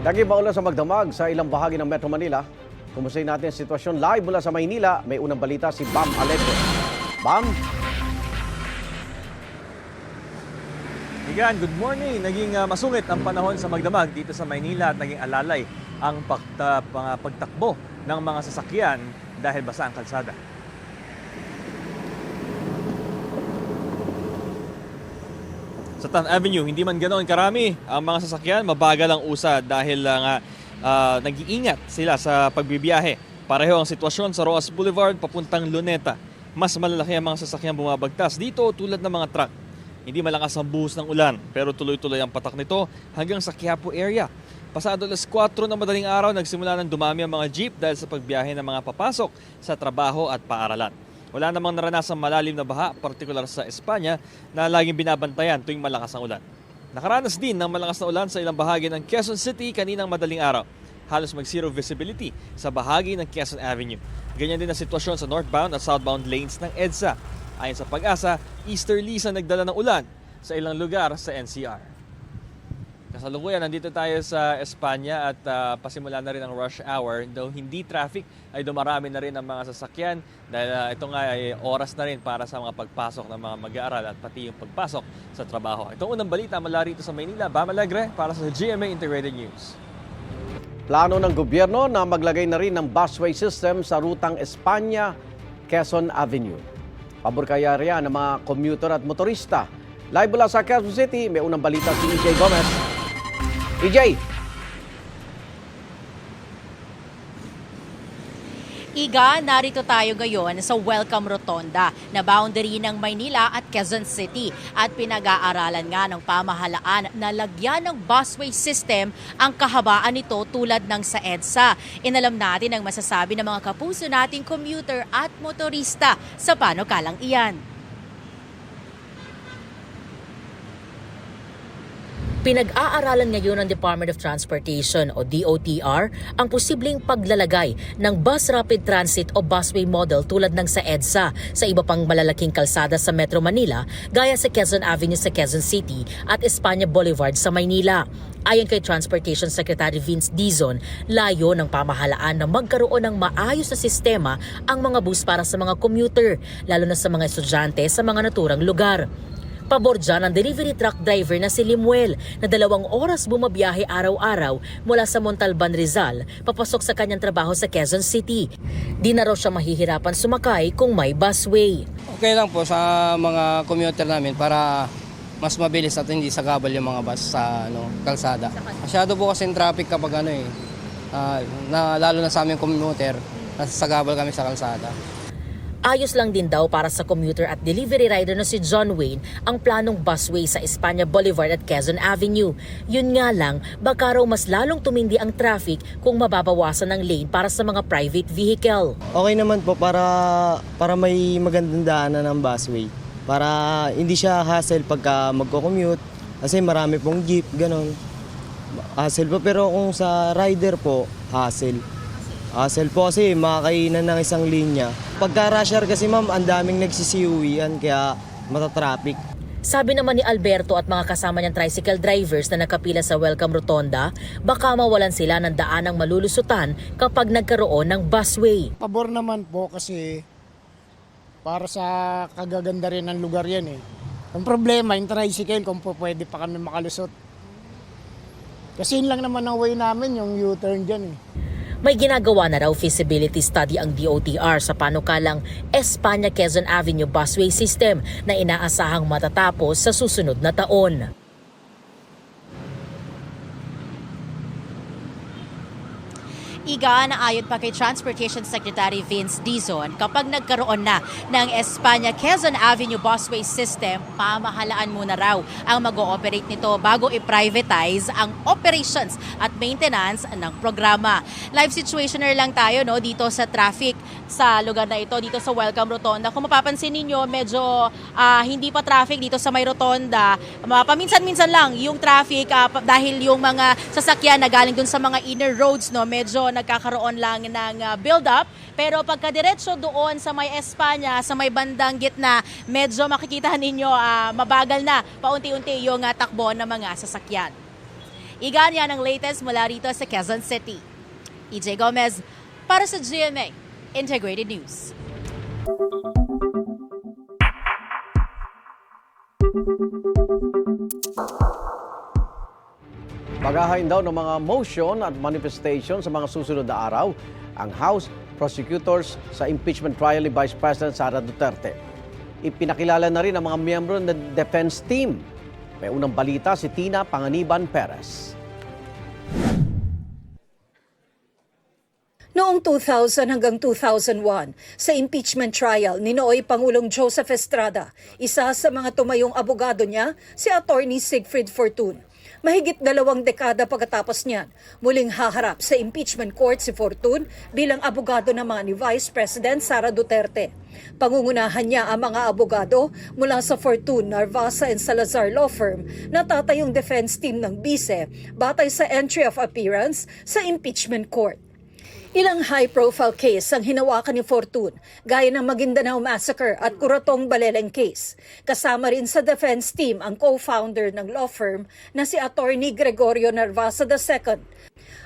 Lagi maulan sa magdamag sa ilang bahagi ng Metro Manila. Kumustahin natin ang sitwasyon live mula sa Maynila. May unang balita si Bam Alete. Bam, Igan, good morning. Naging ah, masungit ang panahon sa magdamag dito sa Maynila at naging alalay ang pagta, pagtakbo ng mga sasakyan dahil basa ang kalsada. Sa Tan Avenue, hindi man ganoon karami ang mga sasakyan, mabagal ang usad dahil lang uh, nag-iingat sila sa pagbibiyahe. Pareho ang sitwasyon sa Roas Boulevard papuntang Luneta. Mas malalaki ang mga sasakyan bumabagtas dito tulad ng mga truck. Hindi malakas ang buhos ng ulan pero tuloy-tuloy ang patak nito hanggang sa Quiapo area. Pasado alas 4 ng madaling araw nagsimula ng dumami ang mga jeep dahil sa pagbiyahe ng mga papasok sa trabaho at paaralan. Wala namang naranasang malalim na baha, partikular sa Espanya, na laging binabantayan tuwing malakas ang ulan. Nakaranas din ng malakas na ulan sa ilang bahagi ng Quezon City kaninang madaling araw. Halos mag-zero visibility sa bahagi ng Quezon Avenue. Ganyan din ang sitwasyon sa northbound at southbound lanes ng EDSA. Ayon sa pag-asa, easterly sa nagdala ng ulan sa ilang lugar sa NCR. Kasalukuyan, nandito tayo sa Espanya at ah, pasimula na rin ang rush hour. Though hindi traffic, ay dumarami na rin ang mga sasakyan dahil ah, ito nga ay oras na rin para sa mga pagpasok ng mga mag-aaral at pati yung pagpasok sa trabaho. Itong unang balita mula rito sa Maynila, Bam Alegre para sa GMA Integrated News. plano ng gobyerno na maglagay na rin ng busway system sa rutang Espanya-Quezon Avenue. Pabor kaya riyan ng mga commuter at motorista. Live mula sa Quezon City, may unang balita si EJ Gomez. EJ, Iga, narito tayo ngayon sa Welcome Rotonda na boundary ng Maynila at Quezon City at pinag-aaralan nga ng pamahalaan na lagyan ng busway system ang kahabaan nito tulad ng sa EDSA. Inalam natin ang masasabi ng mga kapuso nating commuter at motorista sa panukalang iyan. Pinag-aaralan ngayon ng Department of Transportation o DOTR ang posibleng paglalagay ng bus rapid transit o busway model tulad ng sa EDSA sa iba pang malalaking kalsada sa Metro Manila gaya sa Quezon Avenue sa Quezon City at Espanya Boulevard sa Maynila. Ayon kay Transportation Secretary Vince Dizon, layo ng pamahalaan na magkaroon ng maayos na sistema ang mga bus para sa mga commuter, lalo na sa mga estudyante sa mga naturang lugar. Pabor dyan ang delivery truck driver na si Limuel na dalawang oras bumabiyahe araw-araw mula sa Montalban, Rizal papasok sa kanyang trabaho sa Quezon City. Di na raw siya mahihirapan sumakay kung may busway. Okay lang po sa mga commuter namin para mas mabilis at hindi sagabal yung mga bus sa ano, kalsada. Masyado po kasi traffic kapag ano eh, ah, na, lalo na sa aming commuter, nasasagabal kami sa kalsada. Ayos lang din daw para sa commuter at delivery rider na si John Wayne ang planong busway sa Espanya Boulevard at Quezon Avenue. Yun nga lang, baka raw mas lalong tumindi ang traffic kung mababawasan ng lane para sa mga private vehicle. Okay naman po para para may magandang daanan ng busway. Para hindi siya hassle pagka magko-commute kasi marami pong jeep, ganon. Hassle po pero kung sa rider po, hassle. Hassle po kasi makakainan ng isang linya. Pagka rush hour kasi ma'am, ang daming nagsisiuwian kaya matatraffic. Sabi naman ni Alberto at mga kasama niyang tricycle drivers na nakapila sa Welcome Rotonda, baka mawalan sila ng daanang malulusutan kapag nagkaroon ng busway. Pabor naman po kasi para sa kagaganda rin ng lugar yan eh. Ang problema, yung tricycle, kung po pwede pa kami makalusot. Kasi yun lang naman ang way namin, yung U-turn dyan eh. May ginagawa na raw feasibility study ang DOTR sa panukalang Espanya Quezon Avenue Busway System na inaasahang matatapos sa susunod na taon. Iga na ayon pa kay Transportation Secretary Vince Dizon, kapag nagkaroon na ng Espanya Quezon Avenue Busway System, pamahalaan muna raw ang mag-ooperate nito bago i-privatize ang operations at maintenance ng programa. Live situationer lang tayo no dito sa traffic sa lugar na ito dito sa Welcome Rotonda. Kung mapapansin ninyo, medyo ah, hindi pa traffic dito sa may rotonda. Paminsan-minsan lang yung traffic pa- dahil yung mga sasakyan na galing dun sa mga inner roads no, medyo nagkakaroon lang ng ah, build up. Pero pagkadiretso doon sa may Espanya, sa may bandang gitna, medyo makikita ninyo ah, mabagal na paunti-unti yung ah, takbo ng mga sasakyan. Igan yan ang latest mula rito sa Quezon City. EJ Gomez para sa GMA Integrated News. Paghahain daw ng mga motion at manifestation sa mga susunod na araw ang House prosecutors sa impeachment trial ni Vice President Sara Duterte. Ipinakilala na rin ang mga miyembro ng defense team. May unang balita si Tina Panganiban Perez. Noong 2000 hanggang 2001, sa impeachment trial ni Nooy Pangulong Joseph Estrada, isa sa mga tumayong abogado niya, si Attorney Siegfried Fortun. Mahigit dalawang dekada pagkatapos niyan, muling haharap sa impeachment court si Fortun bilang abogado naman ni Vice President Sara Duterte. Pangungunahan niya ang mga abogado mula sa Fortun, Narvasa and Salazar Law Firm na tatayong defense team ng bise batay sa entry of appearance sa impeachment court. Ilang high-profile case ang hinawakan ni Fortun, gaya ng Maguindanao Massacre at Kuratong Baleleng case. Kasama rin sa defense team ang co-founder ng law firm na si Attorney Gregorio Narvasa II.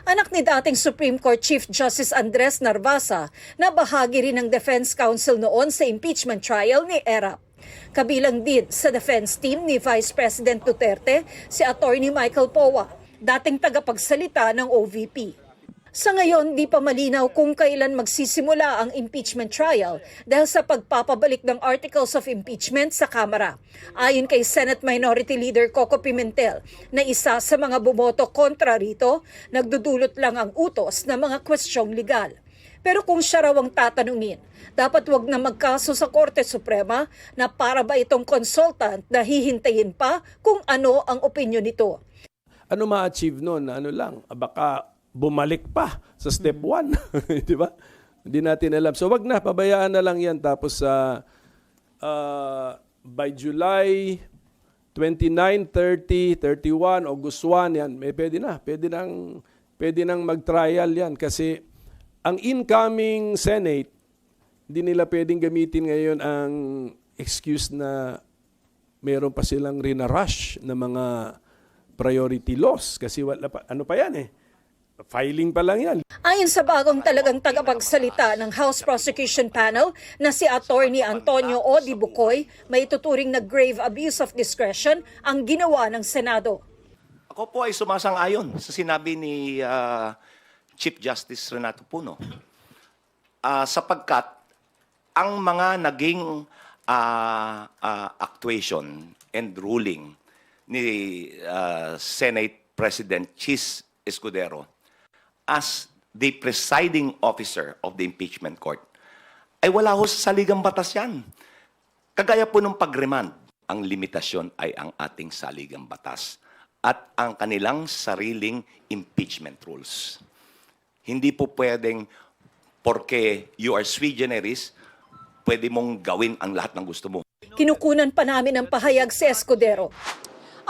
Anak ni dating Supreme Court Chief Justice Andres Narvasa na bahagi rin ng defense counsel noon sa impeachment trial ni ERAP. Kabilang din sa defense team ni Vice President Duterte si Attorney Michael Powa, dating tagapagsalita ng OVP. Sa ngayon, di pa malinaw kung kailan magsisimula ang impeachment trial dahil sa pagpapabalik ng articles of impeachment sa Kamara. Ayon kay Senate Minority Leader Coco Pimentel na isa sa mga bumoto kontra rito, nagdudulot lang ang utos ng mga kwestyong legal. Pero kung siya raw ang tatanungin, dapat wag na magkaso sa Korte Suprema na para ba itong consultant na hihintayin pa kung ano ang opinion nito. ano ma-achieve nun? Ano lang, baka bumalik pa sa step 1. Di ba? Hindi natin alam. So wag na, pabayaan na lang yan. Tapos sa by July 29, 30, 31, August 1, yan, may pwede na. Pwede nang, pwede nang mag-trial yan. Kasi ang incoming Senate, hindi nila pwedeng gamitin ngayon ang excuse na meron pa silang rinarush na mga priority laws kasi wala pa, ano pa yan eh, filing pa lang yan. Ayon sa bagong talagang tagapagsalita ng House Prosecution Panel na si Attorney Antonio O. Di Bukoy, may tuturing na grave abuse of discretion ang ginawa ng Senado. Ako po ay sumasang-ayon sa sinabi ni ah, Chief Justice Renato Puno. Ah, sapagkat ang mga naging ah, ah, actuation and ruling ni ah, Senate President Chis Escudero as the presiding officer of the impeachment court ay wala ho sa saligang batas yan. Kagaya po ng pagremand, ang limitasyon ay ang ating saligang batas at ang kanilang sariling impeachment rules. Hindi po pwedeng porque you are sui generis, pwede mong gawin ang lahat ng gusto mo. Kinukunan pa namin ng pahayag si Escudero.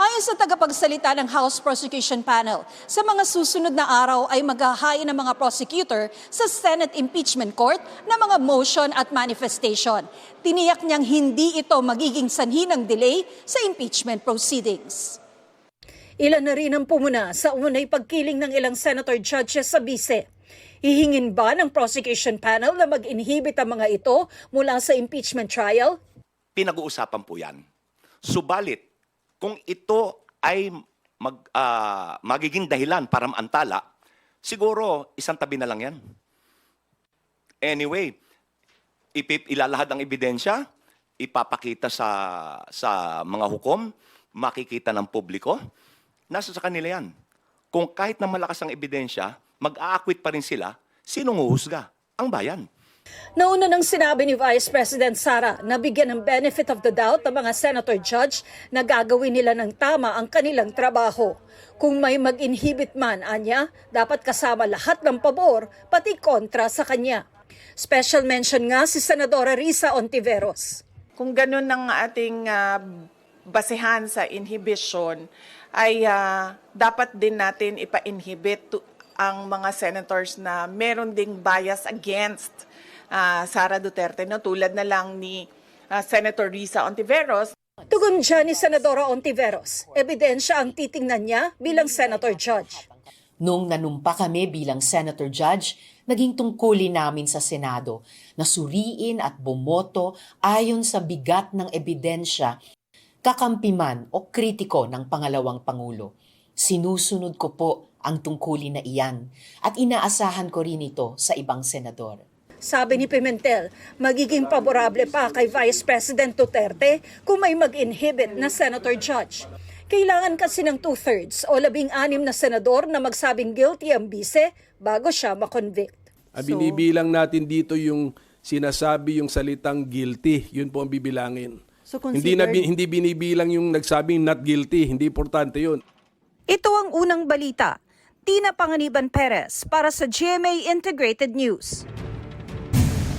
Ayon sa tagapagsalita ng House Prosecution Panel, sa mga susunod na araw ay maghahain ng mga prosecutor sa Senate Impeachment Court ng mga motion at manifestation. Tiniyak niyang hindi ito magiging sanhi ng delay sa impeachment proceedings. Ilan na rin ang pumuna sa unay pagkiling ng ilang senator judges sa bise. Hihingin ba ng prosecution panel na mag-inhibit ang mga ito mula sa impeachment trial? Pinag-uusapan po yan. Subalit, kung ito ay mag, ah, magiging dahilan para maantala, siguro isang tabi na lang yan. Anyway, ipip, ilalahad ang ebidensya, ipapakita sa, sa mga hukom, makikita ng publiko, nasa sa kanila yan. Kung kahit na malakas ang ebidensya, mag-aakwit pa rin sila, sinong huhusga? Ang bayan. Nauna nang sinabi ni Vice President Sara na bigyan ng benefit of the doubt ang mga senator judge na gagawin nila ng tama ang kanilang trabaho. Kung may mag-inhibit man, anya, dapat kasama lahat ng pabor, pati kontra sa kanya. Special mention nga si Senadora Risa Ontiveros. Kung ganun ang ating ah, basehan sa inhibition, ay ah, dapat din natin ipa-inhibit to- ang mga senators na meron ding bias against ah, Sara Duterte, no? tulad na lang ni ah, Senator Risa Ontiveros, Tugon dyan ni Senadora Ontiveros, ebidensya ang titingnan niya bilang Senator Judge. Noong nanumpa kami bilang Senator Judge, naging tungkulin namin sa Senado na suriin at bumoto ayon sa bigat ng ebidensya, kakampi man o kritiko ng pangalawang Pangulo. Sinusunod ko po ang tungkulin na iyan at inaasahan ko rin ito sa ibang senador. Sabi ni Pimentel, magiging paborable pa kay Vice President Duterte kung may mag-inhibit na Senator Judge. Kailangan kasi ng two-thirds o labing-anim na senador na magsabing guilty ang bise bago siya makonvict. Ah, Binibilang natin dito yung sinasabi yung salitang guilty. Yun po ang bibilangin. hindi na hindi binibilang yung nagsabing not guilty. Hindi importante yun. Ito ang unang balita. Tina Panganiban Perez para sa GMA Integrated News.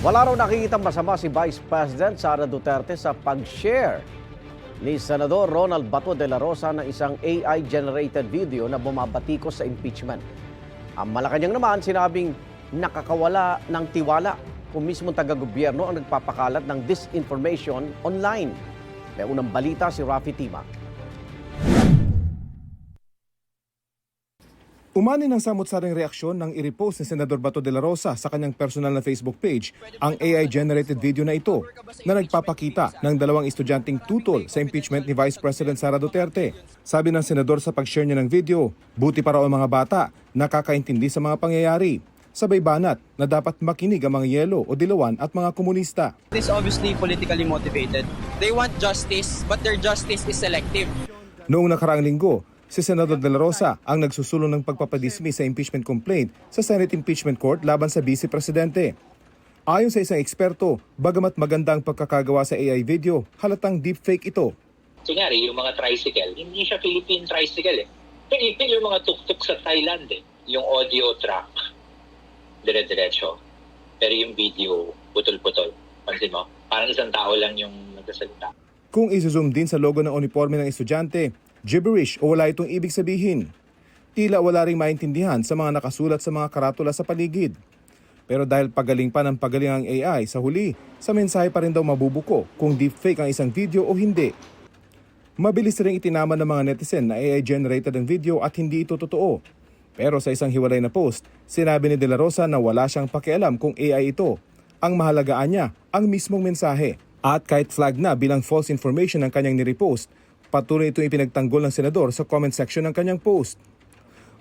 Wala raw nakikitang masama si Vice President Sara Duterte sa pag-share ni Senador Ronald Bato de la Rosa ng isang AI-generated video na bumabatikos sa impeachment. Ang Malacanang naman sinabing nakakawala ng tiwala kung mismo taga-gobyerno ang nagpapakalat ng disinformation online. May unang balita si Rafi Tima. Umani ng samot-saring reaksyon nang i-repost ni Senador Bato de la Rosa sa kanyang personal na Facebook page ang AI-generated video na ito na nagpapakita ng dalawang estudyanteng tutol sa impeachment ni Vice President Sara Duterte. Sabi ng senador sa pag-share niya ng video, buti para ang mga bata nakakaintindi sa mga pangyayari. Sabay banat na dapat makinig ang mga yelo o dilawan at mga komunista. This obviously politically motivated. They want justice, but their justice is selective. Noong nakaraang linggo, si Senador De La Rosa ang nagsusulong ng pagpapadismiss sa impeachment complaint sa Senate Impeachment Court laban sa Vice Presidente. Ayon sa isang eksperto, bagamat maganda ang pagkakagawa sa AI video, halatang deepfake ito. kunyari, yung mga tricycle, hindi siya Philippine tricycle eh. Philippine yung mga tuk-tuk sa Thailand eh. Yung audio track, dire-diretso. Pero yung video, putol-putol. Pansin mo? Parang isang tao lang yung nagsasalita. Kung izozoom din sa logo ng uniforme ng estudyante, gibberish o wala itong ibig sabihin. Tila wala ring maintindihan sa mga nakasulat sa mga karatula sa paligid. Pero dahil pagaling pa ng pagaling ang AI sa huli, sa mensahe pa rin daw mabubuko kung deepfake ang isang video o hindi. Mabilis ring itinama ng mga netizen na AI-generated ang video at hindi ito totoo. Pero sa isang hiwalay na post, sinabi ni De La Rosa na wala siyang pakialam kung AI ito. Ang mahalagaan niya, ang mismong mensahe. At kahit flag na bilang false information ang kanyang nirepost, patuloy itong ipinagtanggol ng senador sa comment section ng kanyang post.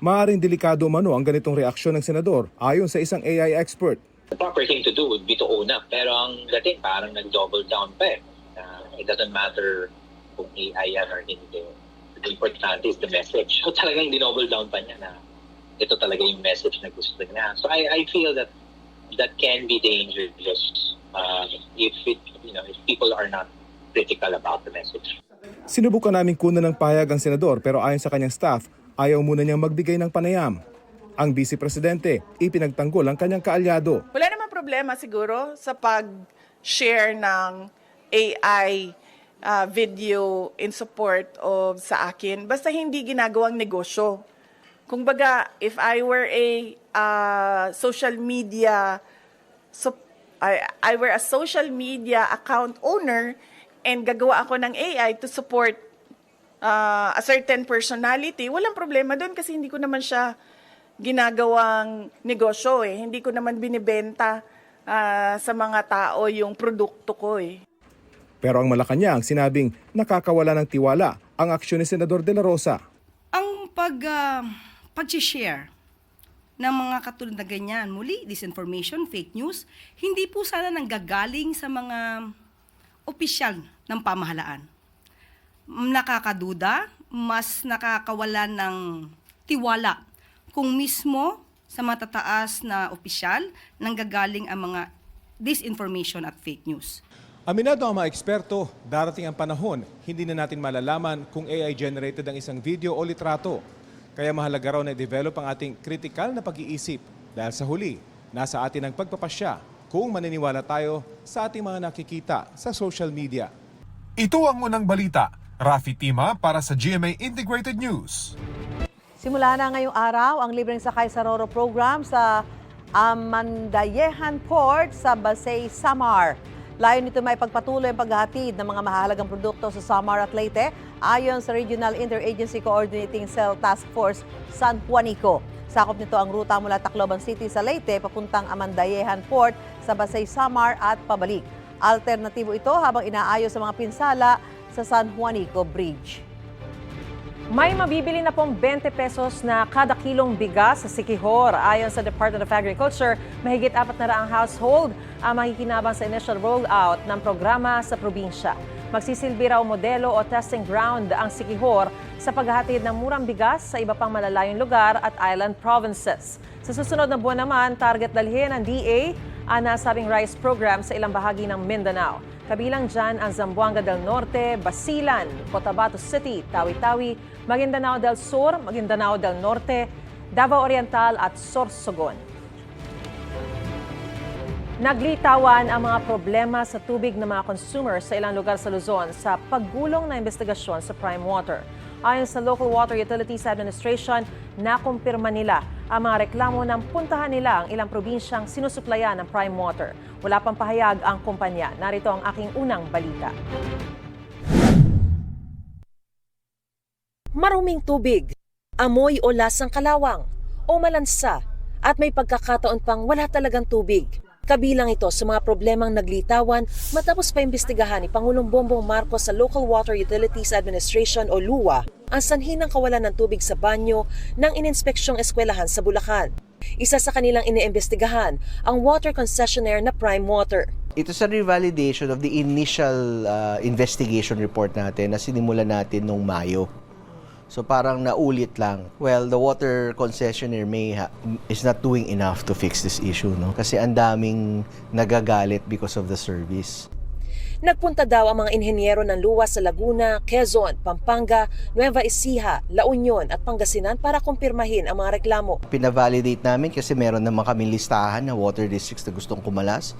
Maaring delikado umano ang ganitong reaksyon ng senador ayon sa isang AI expert. The proper thing to do would be to own up. Pero ang dating parang nag-double down pa eh. Uh, it doesn't matter kung AI yan or hindi. The importante is the message. So talagang dinoble down pa niya na ito talaga yung message na gusto niya. So I, I feel that that can be dangerous uh, if it, you know, if people are not critical about the message. Sinubukan namin kunan ng pahayag ang senador pero ayon sa kanyang staff, ayaw muna niyang magbigay ng panayam. Ang vice presidente, ipinagtanggol ang kanyang kaalyado. Wala naman problema siguro sa pag-share ng AI uh, video in support of sa akin. Basta hindi ginagawang negosyo. Kung baga, if I were a uh, social media, so, I, I were a social media account owner and gagawa ako ng AI to support uh, a certain personality, walang problema doon kasi hindi ko naman siya ginagawang negosyo eh. Hindi ko naman binibenta ah, sa mga tao yung produkto ko eh. Pero ang Malacanang sinabing nakakawala ng tiwala ang aksyon ni Senador De La Rosa. ang pag uh, pag-share ng mga katulad na ganyan, muli, disinformation, fake news, hindi po sana nanggagaling sa mga opisyal ng pamahalaan. Nakakaduda, mas nakakawala ng tiwala kung mismo sa matataas na opisyal nanggagaling ang mga disinformation at fake news. Aminado ang mga eksperto, darating ang panahon, hindi na natin malalaman kung AI-generated ang isang video o litrato. Kaya mahalaga raw na develop ang ating critical na pag-iisip dahil sa huli, nasa atin ang pagpapasya kung maniniwala tayo sa ating mga nakikita sa social media. Ito ang unang balita. Rafi Tima para sa GMA Integrated News. Simula na ngayong araw ang libreng sakay sa Roro program sa Amandayehan Port sa Basay, Samar. Layo nito may pagpatuloy ang paghahatid ng mga mahalagang produkto sa Samar at Leyte ayon sa Regional Interagency Coordinating Cell Task Force San Juanico. Sakop nito ang ruta mula Tacloban City sa Leyte papuntang Amandayehan Port sa Basay Samar at pabalik. Alternatibo ito habang inaayos sa mga pinsala sa San Juanico Bridge. May mabibili na pong 20 pesos na kada kilong bigas sa Sikihor. Ayon sa Department of Agriculture, mahigit apat na raang household ang makikinabang sa initial rollout ng programa sa probinsya. Magsisilbi raw modelo o testing ground ang Sikihor sa paghahatid ng murang bigas sa iba pang malalayong lugar at island provinces. Sa susunod na buwan naman, target dalhin ng DA ang nasabing rice program sa ilang bahagi ng Mindanao. Kabilang dyan ang Zamboanga del Norte, Basilan, Cotabato City, Tawi-Tawi, Maguindanao del Sur, Maguindanao del Norte, Davao Oriental at Sorsogon. Naglitawan ang mga problema sa tubig ng mga consumers sa ilang lugar sa Luzon sa paggulong na investigasyon sa Prime Water. Ayon sa Local Water Utilities Administration, nakumpirma nila ang mga reklamo ng puntahan nila ang ilang probinsyang sinusuplayan ng Prime Water. Wala pang pahayag ang kumpanya. Narito ang aking unang balita. Maruming tubig, amoy o lasang kalawang, o malansa, at may pagkakataon pang wala talagang tubig. Kabilang ito sa mga problemang naglitawan matapos pa imbestigahan ni Pangulong Bongbong Marcos sa Local Water Utilities Administration o LUWA ang sanhi ng kawalan ng tubig sa banyo ng ininspeksyong eskwelahan sa Bulacan. Isa sa kanilang iniimbestigahan ang water concessionaire na Prime Water. Ito sa revalidation of the initial uh, investigation report natin na sinimulan natin noong Mayo. So parang naulit lang. Well, the water concessionaire may ha- is not doing enough to fix this issue, no? Kasi ang daming nagagalit because of the service. Nagpunta daw ang mga inhenyero ng luwa sa Laguna, Quezon, Pampanga, Nueva Ecija, La Union at Pangasinan para kumpirmahin ang mga reklamo. Pinavalidate namin kasi meron naman kami listahan na water districts na gustong kumalas.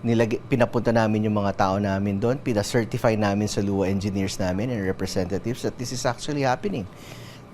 Nilag- pinapunta namin yung mga tao namin doon, pina-certify namin sa luwa engineers namin and representatives that this is actually happening.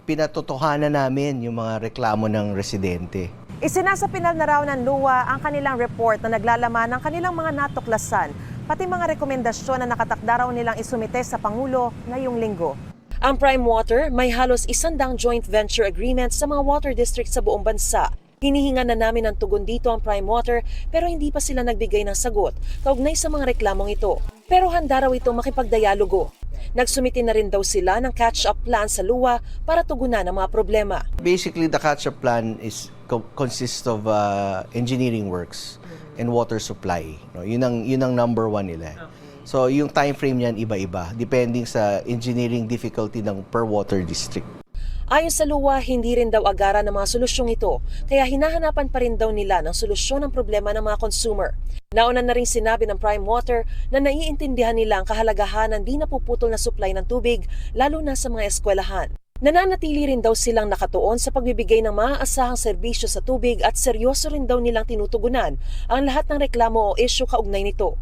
Pinatotohanan namin yung mga reklamo ng residente. Isinasapinal na raw ng luwa ang kanilang report na naglalaman ng kanilang mga natuklasan, pati mga rekomendasyon na nakatakda raw nilang isumite sa Pangulo ngayong linggo. Ang Prime Water may halos isandang joint venture agreement sa mga water districts sa buong bansa. Hinihinga na namin ng tugon dito ang Prime Water pero hindi pa sila nagbigay ng sagot kaugnay sa mga reklamong ito. Pero handa raw itong makipagdialogo. Nagsumiti na rin daw sila ng catch-up plan sa luwa para tugunan ang mga problema. Basically, the catch-up plan is co- consists of uh, engineering works and water supply. No, yun ang yun ang number one nila. So, yung time frame niyan iba-iba depending sa engineering difficulty ng per water district. Ayon sa luwa, hindi rin daw agara ng mga solusyong ito, kaya hinahanapan pa rin daw nila ng solusyon ng problema ng mga consumer. Nauna na rin sinabi ng Prime Water na naiintindihan nila ang kahalagahan ng di napuputol na supply ng tubig, lalo na sa mga eskwelahan. Nananatili rin daw silang nakatuon sa pagbibigay ng maaasahang serbisyo sa tubig at seryoso rin daw nilang tinutugunan ang lahat ng reklamo o isyu kaugnay nito.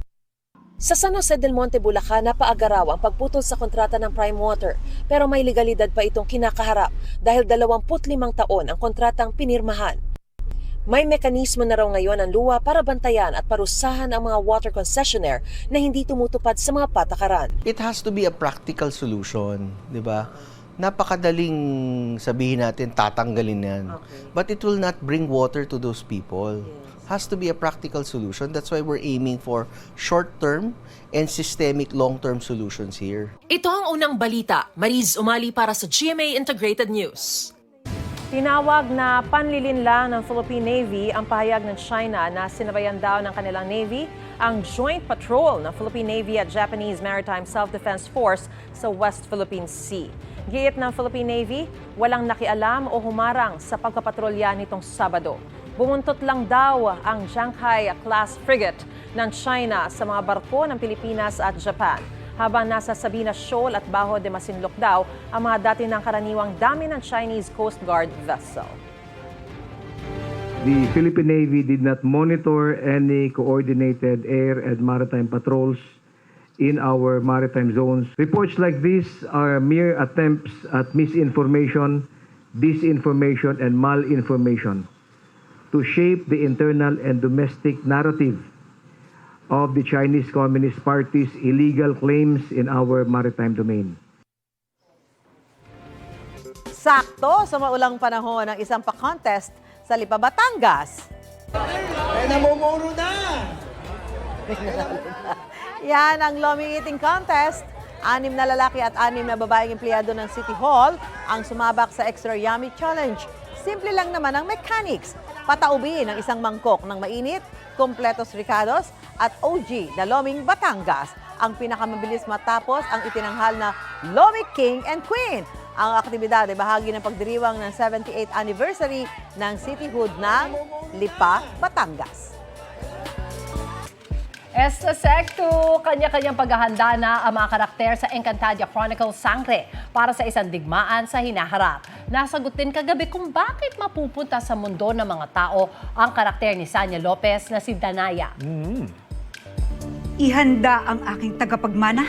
Sa San Jose del Monte, Bulacan, napaagaraw ang pagputol sa kontrata ng Prime Water pero may legalidad pa itong kinakaharap dahil 25 taon ang kontratang pinirmahan. May mekanismo na raw ngayon ang luwa para bantayan at parusahan ang mga water concessionaire na hindi tumutupad sa mga patakaran. It has to be a practical solution, di ba? Napakadaling sabihin natin tatanggalin yan. But it will not bring water to those people. Has to be a practical solution. That's why we're aiming for short-term and systemic long-term solutions here. Ito ang unang balita. Mariz Umali para sa GMA Integrated News. Tinawag na panlilin lang ng Philippine Navy ang pahayag ng China na sinabayan daw ng kanilang Navy ang joint patrol ng Philippine Navy at Japanese Maritime Self-Defense Force sa West Philippine Sea. Giit ng Philippine Navy, walang nakialam o humarang sa pagpapatrolya nitong Sabado. Bumuntot lang daw ang Shanghai-class frigate ng China sa mga barko ng Pilipinas at Japan habang nasa Sabina Shoal at Bajo de Masinloc daw ang mga dati ng karaniwang dami ng Chinese Coast Guard vessel. The Philippine Navy did not monitor any coordinated air and maritime patrols in our maritime zones. Reports like this are mere attempts at misinformation, disinformation, and malinformation to shape the internal and domestic narrative of the Chinese Communist Party's illegal claims in our maritime domain. Sakto sa maulang panahon ng isang pa-contest sa Lipa, Batangas. Ay, namumuro na! Yan ang Lomi Eating Contest. Anim na lalaki at anim na babaeng empleyado ng City Hall ang sumabak sa Extra Yummy Challenge. Simple lang naman ang mechanics. Pataubiin ang isang mangkok ng mainit, kompletos ricados at OG na Loming Batangas. Ang pinakamabilis matapos ang itinanghal na Lomi King and Queen. Ang aktibidad ay bahagi ng pagdiriwang ng 78th anniversary ng cityhood ng Lipa, Batangas. Esta Secto, kanya-kanyang paghahanda na ang mga karakter sa Encantadia Chronicles Sangre para sa isang digmaan sa hinaharap. Nasagot din kagabi kung bakit mapupunta sa mundo ng mga tao ang karakter ni Sanya Lopez na si Danaya. Ihanda ang aking tagapagmana?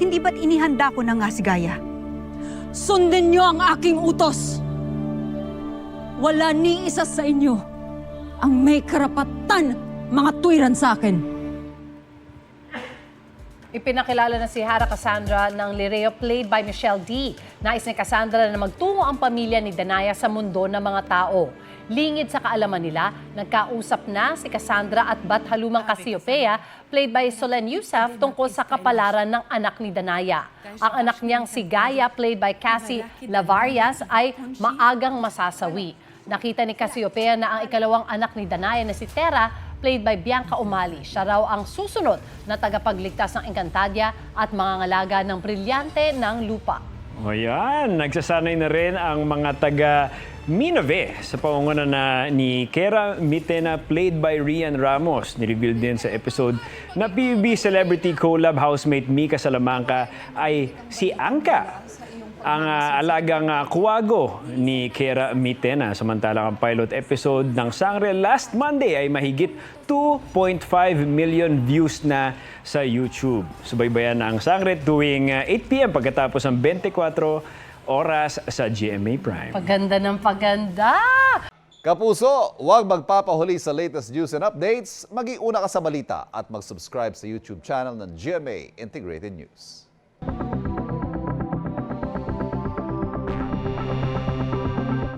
Hindi ba't inihanda ko na nga si Gaya? Sundin niyo ang aking utos! Wala ni isa sa inyo ang may karapatan mga tuwiran sa akin. Ipinakilala na si Hara Cassandra ng Lireo played by Michelle D. Nais ni Cassandra na magtungo ang pamilya ni Danaya sa mundo ng mga tao. Lingid sa kaalaman nila, nagkausap na si Cassandra at Bathalumang Cassiopeia played by Solen Yusuf tungkol sa kapalaran ng anak ni Danaya. Ang anak niyang si Gaia played by Cassie Lavarias ay maagang masasawi. Nakita ni Cassiopeia na ang ikalawang anak ni Danaya na si Tera, played by Bianca Umali. Siya raw ang susunod na tagapagligtas ng Encantadia at mangangalaga ng brilyante ng lupa. O yan, nagsasanay na rin ang mga taga Minove sa pangunguna na ni Kera Mitena played by Rian Ramos. Nireveal din sa episode na PBB Celebrity Collab housemate Mika Salamanca ay si Angka ang ah, alagang uh, kuwago ni Kera Mitena. Samantalang ang pilot episode ng Sangre last Monday ay mahigit 2.5 million views na sa YouTube. Subaybayan ang Sangre tuwing ah, 8pm pagkatapos ng 24 oras sa GMA Prime. Paganda ng paganda! Kapuso, huwag magpapahuli sa latest news and updates. Mag-iuna ka sa balita at mag-subscribe sa YouTube channel ng GMA Integrated News.